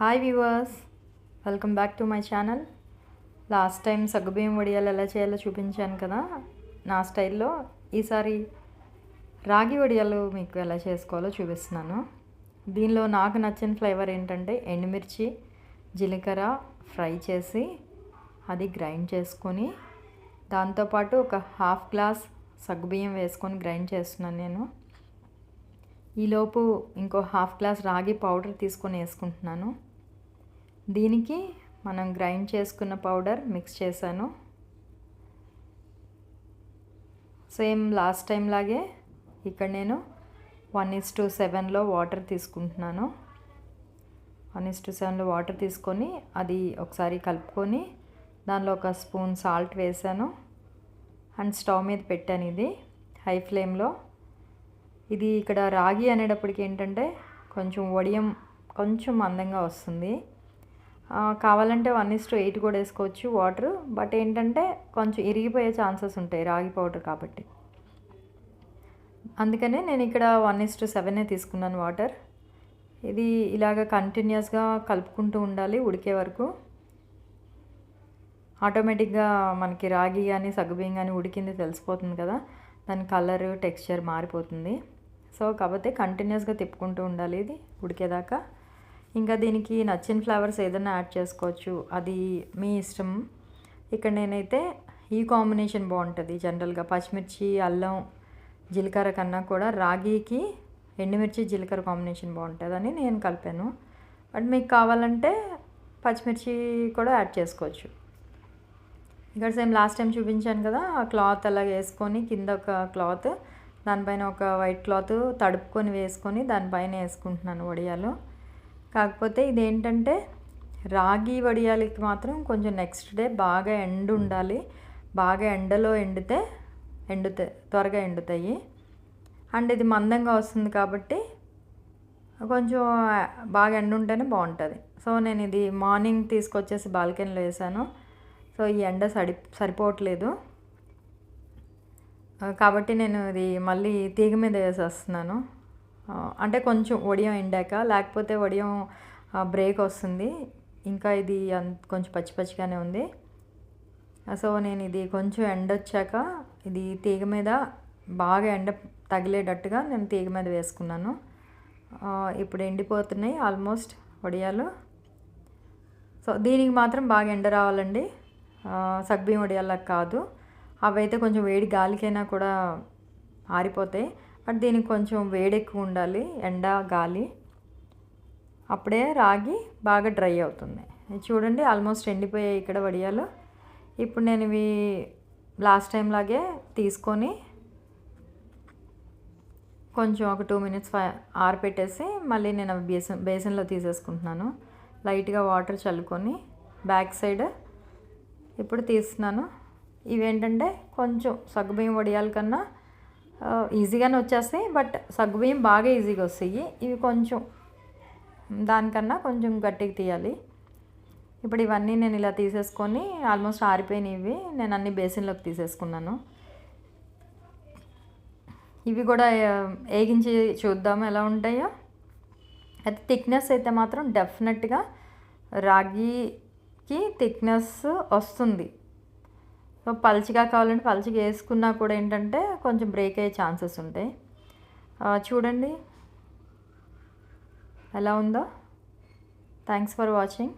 Hi viewers welcome back to my channel last time సగ్గుబియ్యం వడియాలు ఎలా చేయాలో చూపించాను కదా. నా స్టైల్లో ఈసారి రాగి వడియాలు మీకు ఎలా చేసుకోవాలో చూపిస్తున్నాను. దీనిలో నాకు నచ్చిన ఫ్లేవర్ ఏంటంటే ఎండుమిర్చి జీలకర్ర ఫ్రై చేసి అది గ్రైండ్ చేసుకొని దాంతోపాటు ఒక హాఫ్ గ్లాస్ సగ్గుబియ్యం వేసుకొని గ్రైండ్ చేస్తున్నాను నేను. ఈలోపు ఇంకో హాఫ్ గ్లాస్ రాగి పౌడర్ తీసుకొని వేసుకుంటున్నాను. దీనికి మనం గ్రైండ్ చేసుకున్న పౌడర్ మిక్స్ చేశాను. సేమ్ లాస్ట్ టైం లాగే ఇక్కడ నేను వన్ ఇస్ టు సెవెన్లో వాటర్ తీసుకుంటున్నాను. వన్ ఇస్ టు సెవెన్లో వాటర్ తీసుకొని అది ఒకసారి కలుపుకొని దానిలో ఒక స్పూన్ సాల్ట్ వేసాను అండ్ స్టవ్ మీద పెట్టాను ఇది హై ఫ్లేమ్లో. ఇది ఇక్కడ రాగి అనేటప్పటికి ఏంటంటే కొంచెం వడియం కొంచెం మందంగా వస్తుంది. కావాలంటే వన్ ఇస్ టు ఎయిట్ కూడా వేసుకోవచ్చు వాటర్ బట్ ఏంటంటే కొంచెం ఇరిగిపోయే ఛాన్సెస్ ఉంటాయి రాగి పౌడర్ కాబట్టి. అందుకనే నేను ఇక్కడ వన్ ఇస్ టు సెవెనే తీసుకున్నాను వాటర్. ఇది ఇలాగ కంటిన్యూస్గా కలుపుకుంటూ ఉండాలి ఉడికే వరకు. ఆటోమేటిక్గా మనకి రాగి కానీ సగ్గుబియ్యం కానీ ఉడికింది తెలిసిపోతుంది కదా. దాని కలర్ టెక్స్చర్ మారిపోతుంది. సో కాకపోతే కంటిన్యూస్గా తిప్పుకుంటూ ఉండాలి ఇది ఉడికేదాకా. ఇంకా దీనికి నచ్చిన ఫ్లేవర్స్ ఏదైనా యాడ్ చేసుకోవచ్చు. అది మీ ఇష్టం. ఇక్కడ నేనైతే ఈ కాంబినేషన్ బాగుంటుంది జనరల్గా. పచ్చిమిర్చి అల్లం జీలకర్ర కన్నా కూడా రాగికి ఎండుమిర్చి జీలకర్ర కాంబినేషన్ బాగుంటుందని నేను కలిపాను. బట్ మీకు కావాలంటే పచ్చిమిర్చి కూడా యాడ్ చేసుకోవచ్చు. ఇక్కడ సేమ్ లాస్ట్ టైం చూపించాను కదా ఆ క్లాత్ అలా వేసుకొని కింద ఒక క్లాత్ దానిపైన ఒక వైట్ క్లాత్ తడుపుకొని వేసుకొని దానిపైన వేసుకుంటున్నాను వడియాలు. కాకపోతే ఇదేంటంటే రాగి వడియాలకి మాత్రం కొంచెం నెక్స్ట్ డే బాగా ఎండు ఉండాలి. బాగా ఎండలో ఎండితే ఎండుతాయి త్వరగా ఎండుతాయి. అండ్ ఇది మందంగా వస్తుంది కాబట్టి కొంచెం బాగా ఎండు ఉంటేనే బాగుంటుంది. సో నేను ఇది మార్నింగ్ తీసుకొచ్చేసి బాల్కనీలో వేసాను. సో ఈ ఎండ సరి సరిపోవట్లేదు. కాబట్టి నేను ఇది మళ్ళీ తీగ మీద వేసేస్తున్నాను. అంటే కొంచెం వడియం ఎండాక లేకపోతే వడియం బ్రేక్ వస్తుంది. ఇంకా ఇది కొంచెం పచ్చి పచ్చిగానే ఉంది. సో నేను ఇది కొంచెం ఎండ వచ్చాక ఇది తీగ మీద బాగా ఎండ తగిలేటట్టుగా నేను తీగ మీద వేసుకున్నాను. ఇప్పుడు ఎండిపోతున్నాయి ఆల్మోస్ట్ వడియాలు సో దీనికి మాత్రం బాగా ఎండ రావాలండి. సగ్బియ్యం వడియాలకు కాదు. అవైతే కొంచెం వేడి గాలికైనా కూడా ఆరిపోతాయి. బట్ దీనికి కొంచెం వేడి ఎక్కువ ఉండాలి ఎండ గాలి. అప్పుడే రాగి బాగా డ్రై అవుతుంది. చూడండి ఆల్మోస్ట్ ఎండిపోయాయి ఇక్కడ వడియాలు. ఇప్పుడు నేను ఇవి లాస్ట్ టైం లాగే తీసుకొని కొంచెం ఒక టూ మినిట్స్ ఆరపెట్టేసి మళ్ళీ నేను అవి బేసన్ బేసన్లో తీసేసుకుంటున్నాను. లైట్గా వాటర్ చల్లుకొని బ్యాక్ సైడ్ ఇప్పుడు తీస్తున్నాను. ఇవేంటంటే కొంచెం సగ్గుబియ్యం వడియాల కన్నా ఈజీగానే వచ్చేస్తాయి బట్ సగ్గుబియ్యం బాగా ఈజీగా వస్తాయి. ఇవి కొంచెం దానికన్నా కొంచెం గట్టిగా తీయాలి. ఇప్పుడు ఇవన్నీ నేను ఇలా తీసేసుకొని ఆల్మోస్ట్ ఆరిపోయినాయి ఇవి. నేను అన్ని బేసిన్లోకి తీసేసుకున్నాను. ఇవి కూడా వేగించి చూద్దాము ఎలా ఉంటాయో. అయితే థిక్నెస్ అయితే మాత్రం డెఫినెట్గా రాగికి థిక్నెస్ వస్తుంది. పల్చిగా కావాలంటే పల్చిగా వేసుకున్నా కూడా ఏంటంటే కొంచెం బ్రేక్ అయ్యే ఛాన్సెస్ ఉంటాయి. చూడండి. ఎలా ఉందో? Thanks for watching